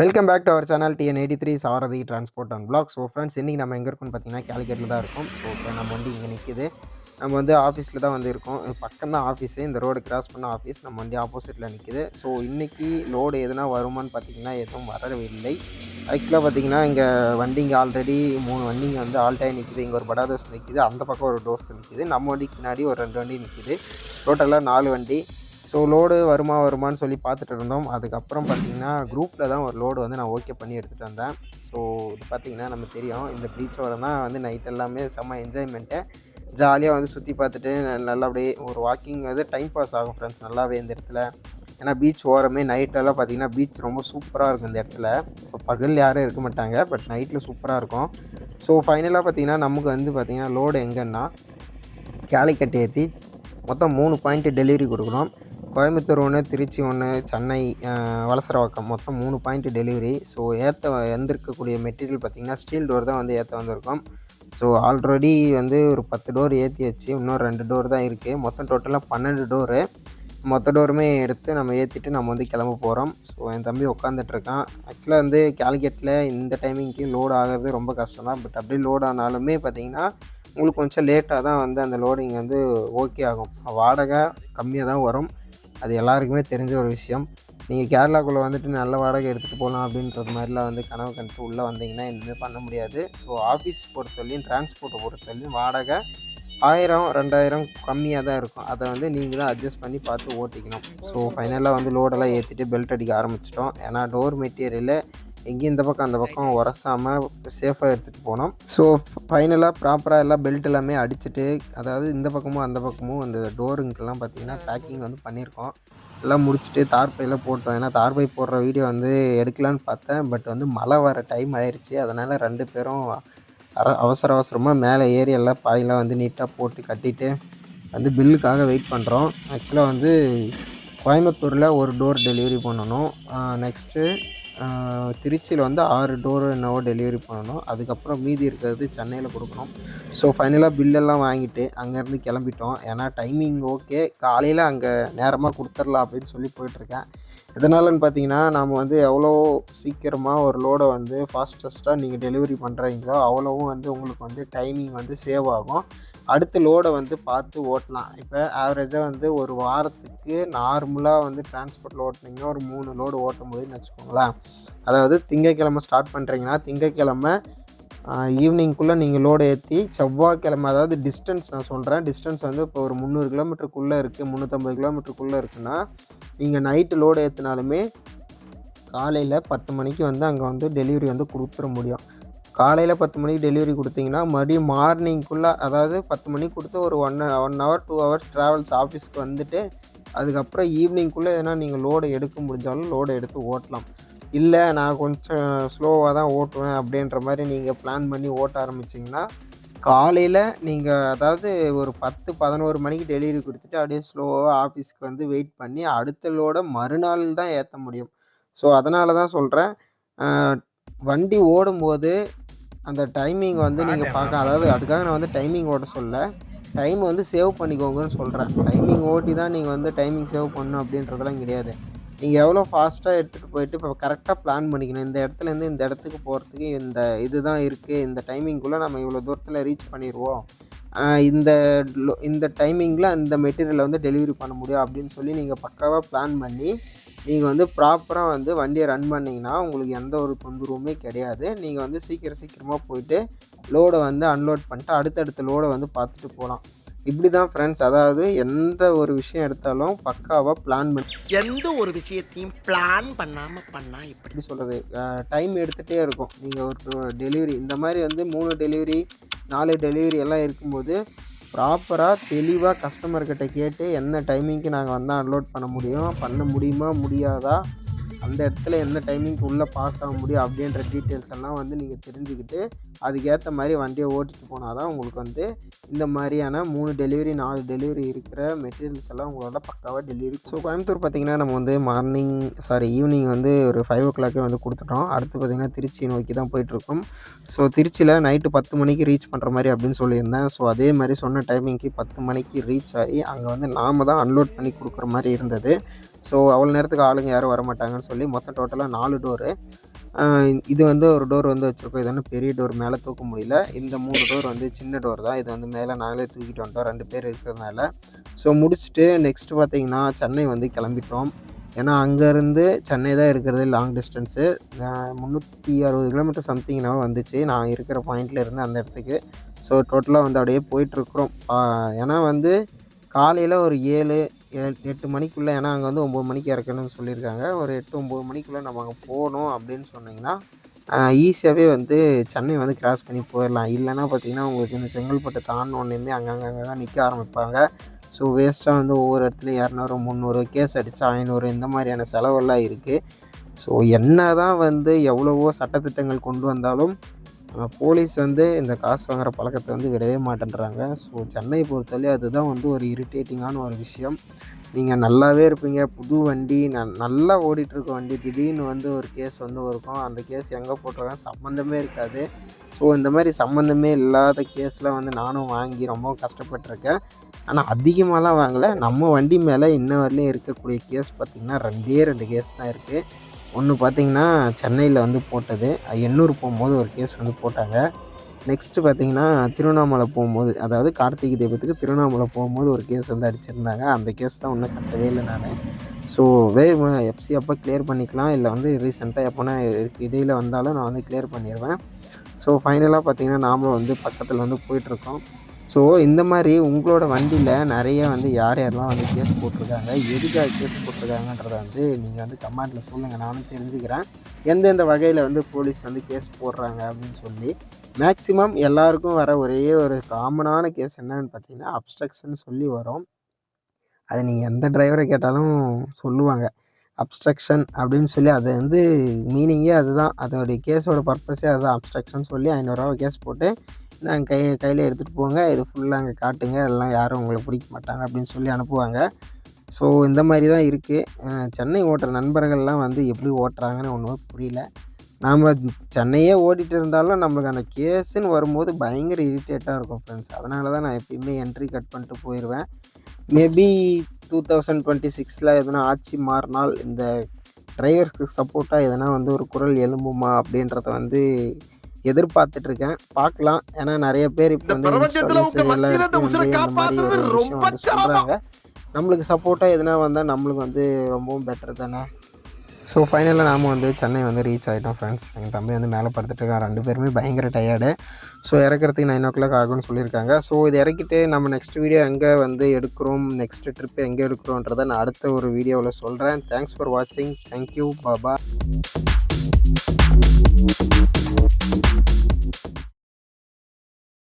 Welcome back to our channel TN eighty three Sarathi transport and blog so friends இன்றைக்கி நம்ம எங்கே இருக்கோம்னு பார்த்தீங்கன்னா கேலிக்கேட்டில் தான் இருக்கும். ஸோ இப்போ நம்ம வந்து இங்கே நிற்கிது நம்ம வந்து ஆஃபீஸில் தான் வந்து இருக்கோம். பக்கம் தான் ஆஃபீஸு இந்த ரோடு கிராஸ் பண்ண ஆஃபீஸ் நம்ம வண்டி ஆப்போசிட்டில் நிற்கிது ஸோ இன்றைக்கி லோடு எதுனா வருமான்னு பார்த்தீங்கன்னா எதுவும் வரவே இல்லை. ஆக்சுவலாக பார்த்தீங்கன்னா இங்கே வண்டி இங்கே ஆல்ரெடி மூணு வண்டிங்க வந்து ஆல்டாக நிற்கிது இங்கே ஒரு படா தோசை நிற்கிது அந்த பக்கம் ஒரு டோஸ் நிற்கிது நம்ம வண்டிக்கு பின்னாடி ஒரு ரெண்டு வண்டி நிற்கிது டோட்டலாக நாலு வண்டி. ஸோ லோடு வருமா வருமான்னு சொல்லி பார்த்துட்டு இருந்தோம். அதுக்கப்புறம் பார்த்தீங்கன்னா குரூப்பில் தான் ஒரு லோடு வந்து நான் ஓகே பண்ணி எடுத்துகிட்டு வந்தேன். ஸோ இது பார்த்தீங்கன்னா நம்ம தெரியும். இந்த பீச்சோட தான் வந்து நைட் எல்லாமே செம்ம என்ஜாய்மெண்ட்டு ஜாலியாக வந்து சுற்றி பார்த்துட்டு நல்லா அப்படியே ஒரு வாக்கிங் வந்து டைம் பாஸ் ஆகும் ஃப்ரெண்ட்ஸ் நல்லாவே இந்த இடத்துல. ஏன்னா பீச் ஓரமே நைட்டெல்லாம் பார்த்தீங்கன்னா பீச் ரொம்ப சூப்பராக இருக்கும் இந்த இடத்துல. இப்போ பகல் யாரும் இருக்க மாட்டாங்க பட் நைட்டில் சூப்பராக இருக்கும். ஸோ ஃபைனலாக பார்த்தீங்கன்னா நமக்கு வந்து பார்த்தீங்கன்னா லோடு எங்கன்னா கேலிக்கட்டு ஏற்றி மொத்தம் மூணு பாயிண்ட் டெலிவரி கொடுக்கணும். கோயம்புத்தூர் ஒன்று திருச்சி ஒன்று சென்னை வலசரவாக்கம். மொத்தம் மூணு பாயிண்ட் டெலிவரி ஸோ ஏற்ற எந்திருக்கக்கூடிய மெட்டீரியல் பார்த்திங்கன்னா ஸ்டீல் டோர் தான் வந்து ஏற்ற வந்திருக்கோம். ஸோ ஆல்ரெடி வந்து ஒரு பத்து டோர் ஏற்றியாச்சு இன்னும் ரெண்டு டோர் தான் இருக்குது மொத்தம் டோட்டலாக பன்னெண்டு டோரு மொத்த டோருமே எடுத்து நம்ம ஏற்றிட்டு நம்ம வந்து கிளம்ப போகிறோம் ஸோ என் தம்பி உட்காந்துட்ருக்கான் ஆக்சுவலாக வந்து கேல்கெட்டில் இந்த டைமிங்க்கு லோடு ஆகிறது ரொம்ப கஷ்டம் தான். பட் அப்படியே லோட் ஆனாலுமே பார்த்தீங்கன்னா உங்களுக்கு கொஞ்சம் லேட்டாக தான் வந்து அந்த லோடிங் வந்து ஓகே ஆகும். வாடகை கம்மியாக தான் வரும். அது எல்லாருக்குமே தெரிஞ்ச ஒரு விஷயம். நீங்கள் கேரளாக்குள்ளே வந்துட்டு நல்ல வாடகை எடுத்துகிட்டு போகலாம் அப்படின்றது மாதிரிலாம் வந்து கனவு கண்டு உள்ளே வந்தீங்கன்னா எதுவுமே பண்ண முடியாது. ஸோ ஆஃபீஸ் பொறுத்தவரையும் டிரான்ஸ்போர்ட்டை பொறுத்தவரையும் வாடகை ஆயிரம் ரெண்டாயிரம் கம்மியாக தான் இருக்கும். அதை வந்து நீங்கள் தான் அட்ஜஸ்ட் பண்ணி பார்த்து ஓட்டிக்கணும். ஸோ ஃபைனலாக வந்து லோடெல்லாம் ஏற்றிட்டு பெல்ட் அடிக்க ஆரம்பிச்சிட்டோம். ஏன்னா டோர் மெட்டீரியலு எங்கேயும் இந்த பக்கம் அந்த பக்கம் உரசாமல் சேஃபாக எடுத்துகிட்டு போனோம். ஸோ ஃபைனலாக ப்ராப்பராக எல்லாம் பெல்ட் எல்லாமே அடிச்சுட்டு அதாவது இந்த பக்கமும் அந்த பக்கமும் அந்த டோருங்கெல்லாம் பார்த்தீங்கன்னா பேக்கிங் வந்து பண்ணியிருக்கோம். எல்லாம் முடிச்சுட்டு தார்பையில் போட்டோம். ஏன்னா தார்பை போடுற வீடியோ வந்து எடுக்கலான்னு பார்த்தேன். பட் வந்து மழை வர டைம் ஆயிடுச்சு அதனால் ரெண்டு பேரும் அவசர அவசரமாக மேலே ஏறி எல்லாம் பாயெல்லாம் வந்து நீட்டாக போட்டு கட்டிட்டு வந்து பில்லுக்காக வெயிட் பண்ணுறோம் ஆக்சுவலாக வந்து கோயம்புத்தூரில் ஒரு டோர் டெலிவரி பண்ணணும். நெக்ஸ்ட்டு திருச்சியில் வந்து ஆறு டோர் என்னவோ டெலிவரி பண்ணணும். அதுக்கப்புறம் மீதி இருக்கிறது சென்னையில் கொடுக்கணும். ஸோ ஃபைனலாக பில்லெல்லாம் வாங்கிட்டு அங்கேருந்து கிளம்பிட்டோம். ஏன்னா டைமிங் ஓகே காலையில் அங்கே நேரமாக கொடுத்துர்லாம் அப்படின்னு சொல்லி போயிட்டுருக்கேன். எதனாலன்னு பார்த்தீங்கன்னா நாம் வந்து எவ்வளோ சீக்கிரமாக ஒரு லோடை வந்து ஃபாஸ்டஸ்ட்டாக நீங்கள் டெலிவரி பண்ணுறீங்களோ அவ்வளோவும் வந்து உங்களுக்கு வந்து டைமிங் வந்து சேவ் ஆகும். அடுத்த லோடை வந்து பார்த்து ஓட்டலாம். இப்போ ஆவரேஜாக வந்து ஒரு வாரத்துக்கு நார்மலாக வந்து டிரான்ஸ்போர்ட்டில் ஓட்டினீங்கன்னா ஒரு மூணு லோடு ஓட்ட முடியும்னு வச்சுக்கோங்களேன். அதாவது திங்கக்கிழமை ஸ்டார்ட் பண்ணுறீங்கன்னா திங்கக்கிழமை ஈவினிங்குள்ளே நீங்கள் லோடு ஏற்றி செவ்வாய்க்கிழமை அதாவது டிஸ்டன்ஸ் நான் சொல்கிறேன் டிஸ்டன்ஸ் வந்து இப்போ ஒரு முந்நூறு கிலோமீட்டருக்குள்ளே இருக்குது முந்நூற்றம்பது கிலோமீட்டருக்குள்ளே இருக்குன்னா நீங்கள் நைட்டு லோடு ஏற்றினாலுமே காலையில் பத்து மணிக்கு வந்து அங்கே வந்து டெலிவரி வந்து கொடுத்துட முடியும். காலையில் பத்து மணிக்கு டெலிவரி கொடுத்தீங்கன்னா மறுபடியும் மார்னிங்குள்ளே அதாவது பத்து மணிக்கு கொடுத்து ஒரு one one hour two hours travels ஆஃபீஸ்க்கு வந்துட்டு அதுக்கப்புறம் ஈவினிங்குள்ளே எதனா நீங்கள் லோடு எடுக்க முடிஞ்சாலும் லோடு எடுத்து ஓட்டலாம். இல்லை நான் கொஞ்சம் ஸ்லோவாக தான் ஓட்டுவேன் அப்படின்ற மாதிரி நீங்கள் பிளான் பண்ணி ஓட்ட ஆரம்பிச்சிங்கன்னா காலையில் நீங்கள் அதாவது ஒரு பத்து பதினோரு மணிக்கு டெலிவரி கொடுத்துட்டு அப்படியே ஸ்லோவாக ஆஃபீஸ்க்கு வந்து வெயிட் பண்ணி அடுத்த லோடை மறுநாள் தான் ஏற்ற முடியும். ஸோ அதனால தான் சொல்கிறேன் வண்டி ஓடும்போது அந்த டைமிங் வந்து நீங்கள் பார்க்க அதாவது அதுக்காக நான் வந்து டைமிங் ஓட்ட சொல்ல. டைம் வந்து சேவ் பண்ணிக்கோங்கன்னு சொல்கிறேன் டைமிங் ஓட்டி தான் நீங்கள் வந்து டைமிங் சேவ் பண்ணணும் அப்படின்றதெல்லாம் கிடையாது. நீங்கள் எவ்வளோ ஃபாஸ்ட்டாக எடுத்துகிட்டு போயிட்டு இப்போ கரெக்டாக பிளான் பண்ணிக்கணும். இந்த இடத்துலேருந்து இந்த இடத்துக்கு போகிறதுக்கு இந்த இதுதான் இருக்குது இந்த டைமிங்குள்ளே நம்ம இவ்வளோ தூரத்தில் ரீச் பண்ணிடுவோம். இந்த இந்த டைமிங்கில் அந்த மெட்டீரியலை வந்து டெலிவரி பண்ண முடியும் அப்படின்னு சொல்லி நீங்கள் பக்காவாக பிளான் பண்ணி நீங்கள் வந்து ப்ராப்பராக வந்து வண்டியை ரன் பண்ணிங்கன்னா உங்களுக்கு எந்த ஒரு தொந்தரவுமே கிடையாது. நீங்கள் வந்து சீக்கிரம் சீக்கிரமாக போயிட்டு லோடை வந்து அன்லோட் பண்ணிட்டு அடுத்தடுத்த லோடை வந்து பார்த்துட்டு போகலாம் இப்படி தான் ஃப்ரெண்ட்ஸ் அதாவது எந்த ஒரு விஷயம் எடுத்தாலும் பக்காவாக பிளான் பண்ணி எந்த ஒரு விஷயத்தையும் பிளான் பண்ணாம பண்ணா இப்படி எப்படி சொல்கிறது டைம் எடுத்துகிட்டே இருக்கும். நீங்கள் ஒரு டெலிவரி இந்த மாதிரி வந்து மூணு டெலிவரி நாலு டெலிவரி எல்லாம் இருக்கும்போது ப்ராப்பராக தெளிவாக கஸ்டமர்கிட்ட கேட்டு என்ன டைமிங்க்கு நாங்கள் வந்தால் அன்லோட் பண்ண முடியும் பண்ண முடியுமா முடியாதா அந்த இடத்துல எந்த டைமிங்க்கு உள்ளே பாஸ் ஆக முடியும் அப்படின்ற டீட்டெயில்ஸ் எல்லாம் வந்து நீங்கள் தெரிஞ்சுக்கிட்டு அதுக்கேற்ற மாதிரி வண்டியை ஓட்டிட்டு போனால் தான் உங்களுக்கு வந்து இந்த மாதிரியான மூணு டெலிவரி நாலு டெலிவரி இருக்கிற மெட்டீரியல்ஸ் எல்லாம் உங்களால் பக்காவாக டெலிவரி ஸோ கோயம்புத்தூர் பார்த்திங்கன்னா நம்ம வந்து மார்னிங் சாரி ஈவினிங் வந்து ஒரு ஃபைவ் ஓ கிளாக்கே வந்து கொடுத்துட்டோம். அடுத்து பார்த்திங்கன்னா திருச்சி நோக்கி தான் போயிட்டுருக்கோம். ஸோ திருச்சியில் நைட்டு பத்து மணிக்கு ரீச் பண்ணுற மாதிரி அப்படின்னு சொல்லியிருந்தேன். ஸோ அதே மாதிரி சொன்ன டைமிங்க்கு பத்து மணிக்கு ரீச் ஆகி அங்கே வந்து நாம தான் அன்லோட் பண்ணி கொடுக்குற மாதிரி இருந்தது. ஸோ அவ்வளோ நேரத்துக்கு ஆளுங்க யாரும் வர மாட்டாங்கன்னு சொல்லி மொத்தம் டோட்டலாக நாலு டோரு இது வந்து ஒரு டோர் வந்து வச்சுருக்கோம். இது வந்து பெரிய டோர் மேலே தூக்க முடியல. இந்த மூணு டோர் வந்து சின்ன டோர் தான். இது வந்து மேலே நாங்களே தூக்கிட்டு வந்துட்டோம். ரெண்டு பேர் இருக்கிறதுனால. ஸோ முடிச்சுட்டு நெக்ஸ்ட் பார்த்தீங்கன்னா சென்னை வந்து கிளம்பிட்டோம். ஏன்னா அங்கேருந்து சென்னை தான் இருக்கிறது லாங் டிஸ்டன்ஸு முந்நூற்றி அறுபது கிலோமீட்டர் சம்திங் என்னவோ வந்துச்சு. நான் இருக்கிற பாயிண்ட்ல இருந்து அந்த இடத்துக்கு. ஸோ டோட்டலாக வந்து அப்படியே போயிட்டுருக்குறோம் ஏன்னா வந்து காலையில் ஒரு ஏழு எட்டு மணிக்குள்ளே ஏன்னா அங்கே வந்து ஒம்பது மணிக்கு இறக்கணும்னு சொல்லியிருக்காங்க. ஒரு எட்டு ஒம்பது மணிக்குள்ளே நம்ம அங்கே போகணும் அப்படின்னு சொன்னிங்கன்னா ஈஸியாகவே வந்து சென்னை வந்து கிராஸ் பண்ணி போயிடலாம். இல்லைன்னா பார்த்தீங்கன்னா உங்களுக்கு இந்த செங்கல்பட்டு தாண்டினோடனே அங்கங்கே அங்கே தான் நிற்க ஆரம்பிப்பாங்க. ஸோ வேஸ்ட்டாக வந்து ஒவ்வொரு இடத்துலையும் இரநூறு முந்நூறு கேஸ் அடித்து ஐநூறு இந்த மாதிரியான செலவெல்லாம் இருக்குது ஸோ என்ன தான் வந்து எவ்வளவோ சட்டத்திட்டங்கள் கொண்டு வந்தாலும் ஆனால் போலீஸ் வந்து இந்த காசு வாங்குற பழக்கத்தை வந்து விடவே மாட்டேன்றாங்க. ஸோ சென்னை பொறுத்தவரை அதுதான் வந்து ஒரு இரிட்டேட்டிங்கான ஒரு விஷயம். நீங்கள் நல்லாவே இருப்பீங்க. புது வண்டி ந நல்லா ஓடிட்டுருக்க வண்டி திடீர்னு வந்து ஒரு கேஸ் வந்து இருக்கும் அந்த கேஸ் எங்கே போட்டிருக்காங்க? சம்மந்தமே இருக்காது. ஸோ இந்த மாதிரி சம்மந்தமே இல்லாத கேஸில் வந்து நானும் வாங்கி ரொம்ப கஷ்டப்பட்டிருக்கேன். ஆனால் அதிகமாகலாம் வாங்கலை. நம்ம வண்டி மேலே இன்ன வரலையும் இருக்கக்கூடிய கேஸ் பார்த்திங்கன்னா ரெண்டே ரெண்டு கேஸ் தான் இருக்குது ஒன்று பார்த்தீங்கன்னா சென்னையில் வந்து போட்டது. எண்ணூர் போகும்போது ஒரு கேஸ் வந்து போட்டாங்க. நெக்ஸ்ட்டு பார்த்தீங்கன்னா திருவண்ணாமலை போகும்போது அதாவது கார்த்திகை தீபத்துக்கு திருவண்ணாமலை போகும்போது ஒரு கேஸ் வந்து அடிச்சிருந்தாங்க. அந்த கேஸ் தான் ஒன்றும் கட்டவே இல்லை நான். ஸோ வே எஃப்சி அப்போ கிளியர் பண்ணிக்கலாம். இல்லை வந்து ரீசெண்டாக எப்போனா இடையில் வந்தாலும் நான் வந்து கிளியர் பண்ணிடுவேன் ஸோ ஃபைனலாக பார்த்தீங்கன்னா நாமளும் வந்து பக்கத்தில் வந்து போயிட்டுருக்கோம் ஸோ இந்த மாதிரி உங்களோட வண்டியில் நிறைய வந்து யார் யாரெல்லாம் வந்து கேஸ் போட்டிருக்காங்க எதுக்காக கேஸ் போட்டிருக்காங்கன்றத வந்து நீங்கள் வந்து கமெண்ட்டில் சொல்லுங்கள் நானும் தெரிஞ்சுக்கிறேன். எந்தெந்த வகையில் வந்து போலீஸ் வந்து கேஸ் போடுறாங்க அப்படின்னு சொல்லி. மேக்ஸிமம் எல்லாருக்கும் வர ஒரே ஒரு காமனான கேஸ் என்னன்னு பார்த்தீங்கன்னா அப்ஸ்ட்ரக்ஷன் சொல்லி வரும். அது நீங்கள் எந்த டிரைவரை கேட்டாலும் சொல்லுவாங்க. அப்ஸ்ட்ரக்ஷன் அப்படின்னு சொல்லி அது வந்து மீனிங்கே அதுதான். அதோடைய கேஸோட பர்பஸே அதுதான். அப்ஸ்ட்ரக்ஷன் சொல்லி ஐநூறுரூவா கேஸ் போட்டு நாங்கள் கை கையில் எடுத்துகிட்டு போங்க. இது ஃபுல்லாக அங்கே காட்டுங்க. எல்லாம் யாரும் உங்களை பிடிக்க மாட்டாங்க அப்படின்னு சொல்லி அனுப்புவாங்க. ஸோ இந்த மாதிரி தான் இருக்குது சென்னை ஓட்டுற நண்பர்கள்லாம் வந்து எப்படி ஓட்டுறாங்கன்னு ஒன்றுமே புரியல. நாம் சென்னையே ஓட்டிகிட்டு இருந்தாலும் நம்மளுக்கு அந்த கேஸுன்னு வரும்போது பயங்கர இரிட்டேட்டாக இருக்கும் ஃப்ரெண்ட்ஸ் அதனால தான் நான் எப்பயுமே என்ட்ரி கட் பண்ணிட்டு போயிடுவேன் மேபி டூ தௌசண்ட் டுவெண்ட்டி சிக்ஸில் எதனா ஆட்சி மாறினால் இந்த டிரைவர்ஸ்க்கு சப்போர்ட்டாக எதனா வந்து ஒரு குரல் எழும்புமா அப்படின்றத வந்து எதிர்பார்த்துட்ருக்கேன். பார்க்கலாம். ஏன்னா நிறைய பேர் இப்போ வந்து ரொம்ப வந்து சொல்கிறாங்க நம்மளுக்கு சப்போர்ட்டாக எதுனா வந்தால் நம்மளுக்கு வந்து ரொம்பவும் பெட்டர் தானே. ஸோ ஃபைனலாக நாம் வந்து சென்னை வந்து ரீச் ஆகிட்டோம் ஃப்ரெண்ட்ஸ் எங்கள் தம்பி வந்து மேலே படுத்துட்டு இருக்கான் ரெண்டு பேருமே பயங்கர டயர்டு ஸோ இறக்கிறதுக்கு நைன் ஓ கிளாக் ஆகும்னு சொல்லியிருக்காங்க. ஸோ இது இறக்கிட்டு நம்ம நெக்ஸ்ட் வீடியோ எங்கே வந்து எடுக்கிறோம் நெக்ஸ்ட் ட்ரிப் எங்கே எடுக்கிறோன்றதை நான் அடுத்த ஒரு வீடியோவில் சொல்கிறேன் தேங்க்ஸ் ஃபார் வாட்சிங் தேங்க்யூ பாபா